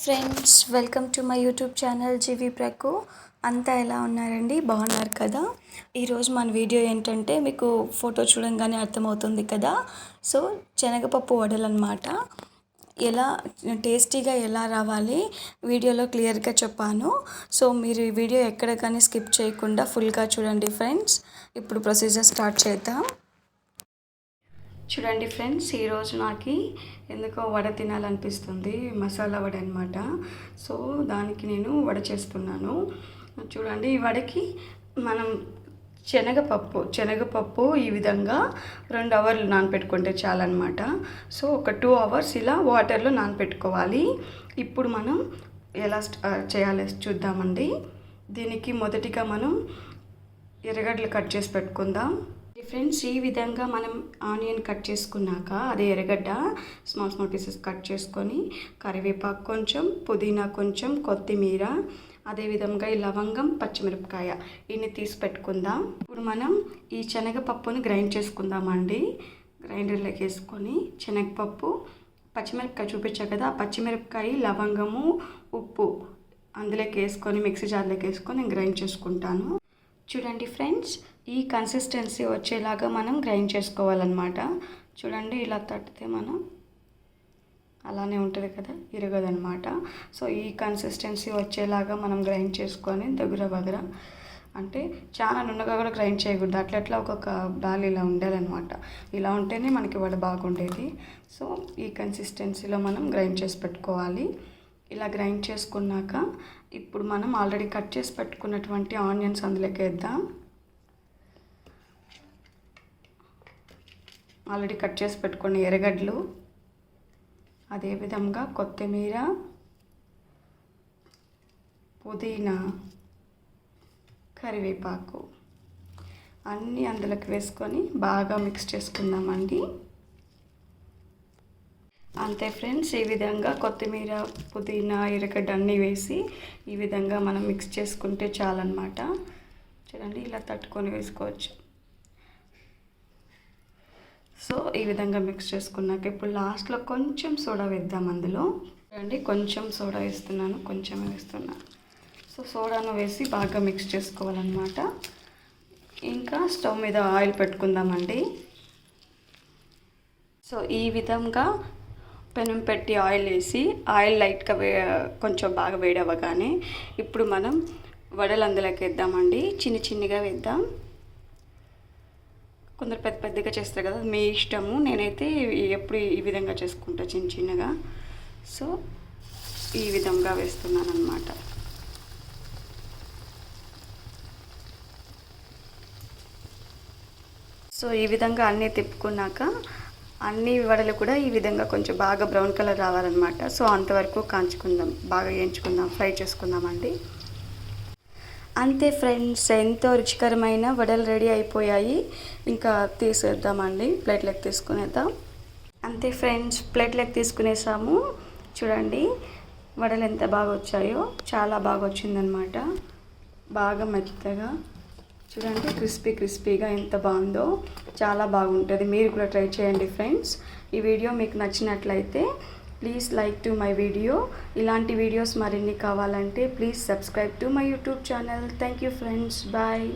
Friends welcome to my YouTube channel జీవి ప్రకు అంతా ఎలా ఉన్నారండి? బాగున్నారు కదా? ఈరోజు మన వీడియో ఏంటంటే మీకు ఫోటో చూడంగానే అర్థమవుతుంది కదా? సో శనగపప్పు వడలు అనమాట ఎలా టేస్టీగా ఎలా రావాలి? వీడియోలో క్లియర్గా చెప్పాను. సో మీరు ఈ వీడియో ఎక్కడ కానీ స్కిప్ చేయకుండా ఫుల్గా చూడండి ఫ్రెండ్స్ ఇప్పుడు ప్రొసీజర్ స్టార్ట్ చేద్దాం. చూడండి ఫ్రెండ్స్ ఈరోజు నాకు ఎందుకో వడ తినాలనిపిస్తుంది మసాలా వడ అనమాట సో దానికి నేను వడ చేస్తున్నాను. చూడండి ఈ వడకి మనం శనగపప్పు శనగపప్పు ఈ విధంగా రెండు అవర్లు నానపెట్టుకుంటే చాలన్నమాట. సో ఒక టూ అవర్స్ ఇలా వాటర్లో నానపెట్టుకోవాలి. ఇప్పుడు మనం ఎలా చేయాలి చూద్దామండి. దీనికి మొదటిగా మనం ఎర్రగడ్డలు కట్ చేసి పెట్టుకుందాం. ఫ్రెండ్స్ ఈ విధంగా మనం ఆనియన్ కట్ చేసుకున్నాక అదే ఎర్రగడ్డ స్మాల్ స్మాల్ పీసెస్ కట్ చేసుకొని కరివేపాకు కొంచెం పుదీనా కొంచెం కొత్తిమీర అదేవిధంగా ఈ లవంగం పచ్చిమిరపకాయ ఇన్ని తీసి పెట్టుకుందాం. ఇప్పుడు మనం ఈ శనగపప్పును గ్రైండ్ చేసుకుందామండి. గ్రైండర్లోకి వేసుకొని శనగపప్పు పచ్చిమిరపకాయ చూపించా కదా పచ్చిమిరపకాయ లవంగము ఉప్పు అందులోకి వేసుకొని మిక్సీ జార్లోకి వేసుకొని నేను గ్రైండ్ చేసుకుంటాను. చూడండి ఫ్రెండ్స్ ఈ కన్సిస్టెన్సీ వచ్చేలాగా మనం గ్రైండ్ చేసుకోవాలన్నమాట. చూడండి ఇలా తట్టితే మనం అలానే ఉంటుంది కదా ఇరగదనమాట సో ఈ కన్సిస్టెన్సీ వచ్చేలాగా మనం గ్రైండ్ చేసుకొని దగ్గర దగ్గర అంటే చాలా నున్నగా కూడా గ్రైండ్ చేయకూడదు. అట్లా అట్లా ఒక్కొక్క బాల్ ఇలా ఉండాలన్నమాట. ఇలా ఉంటేనే మనకి వడ బాగుండేది. సో ఈ కన్సిస్టెన్సీలో మనం గ్రైండ్ చేసి పెట్టుకోవాలి. ఇలా గ్రైండ్ చేసుకున్నాక ఇప్పుడు మనం ఆల్రెడీ కట్ చేసి పెట్టుకున్నటువంటి ఆనియన్స్ అందులోకి వేద్దాం. ఆల్రెడీ కట్ చేసి పెట్టుకున్న ఎర్రగడ్డలు అదేవిధంగా కొత్తిమీర పుదీనా కరివేపాకు అన్నీ అందులోకి వేసుకొని బాగా మిక్స్ చేసుకుందామండి. అంతే ఫ్రెండ్స్ ఈ విధంగా కొత్తిమీర పుదీనా ఎర్రగడ్డ అన్నీ వేసి ఈ విధంగా మనం మిక్స్ చేసుకుంటే చాలన్నమాట. చూడండి ఇలా తట్టుకొని వేసుకోవచ్చు. సో ఈ విధంగా మిక్స్ చేసుకున్నాక ఇప్పుడు లాస్ట్లో కొంచెం సోడా వేద్దాం అందులో. చూడండి కొంచెం సోడా వేస్తున్నాను కొంచెం వేస్తున్నాను సో సోడాను వేసి బాగా మిక్స్ చేసుకోవాలన్నమాట. ఇంకా స్టవ్ మీద ఆయిల్ పెట్టుకుందామండి. సో ఈ విధంగా పెనం పెట్టి ఆయిల్ వేసి ఆయిల్ లైట్గా వే కొంచెం బాగా వేడవ్వగానే ఇప్పుడు మనం వడలు అందులోకి వేద్దామండి. చిన్న చిన్నగా వేద్దాం. కొందరు పెద్ద పెద్దగా చేస్తారు కదా మీ ఇష్టము. నేనైతే ఎప్పుడు ఈ విధంగా చేసుకుంటా చిన్న చిన్నగా. సో ఈ విధంగా వేస్తున్నాను అనమాట సో ఈ విధంగా అన్నీ తిప్పుకున్నాక అన్ని వడలు కూడా ఈ విధంగా కొంచెం బాగా బ్రౌన్ కలర్ రావాలన్నమాట. సో అంతవరకు కాంచుకుందాం. బాగా వేయించుకుందాం ఫ్రై చేసుకుందామండి. అంతే ఫ్రెండ్స్ ఎంతో రుచికరమైన వడలు రెడీ అయిపోయాయి. ఇంకా తీసేద్దామండి ప్లేట్లోకి తీసుకునేద్దాం. అంతే ఫ్రెండ్స్ ప్లేట్లోకి తీసుకునేసాము. చూడండి వడలు ఎంత బాగా వచ్చాయో చాలా బాగా వచ్చిందనమాట బాగా మెత్తగా. చూడండి క్రిస్పీ క్రిస్పీగా ఎంత బాగుందో చాలా బాగుంటుంది. మీరు కూడా ట్రై చేయండి ఫ్రెండ్స్. ఈ వీడియో మీకు నచ్చినట్లయితే please like to my video ఇలాంటి వీడియోస్ మరిన్ని కావాలంటే please subscribe to my YouTube channel thank you friends bye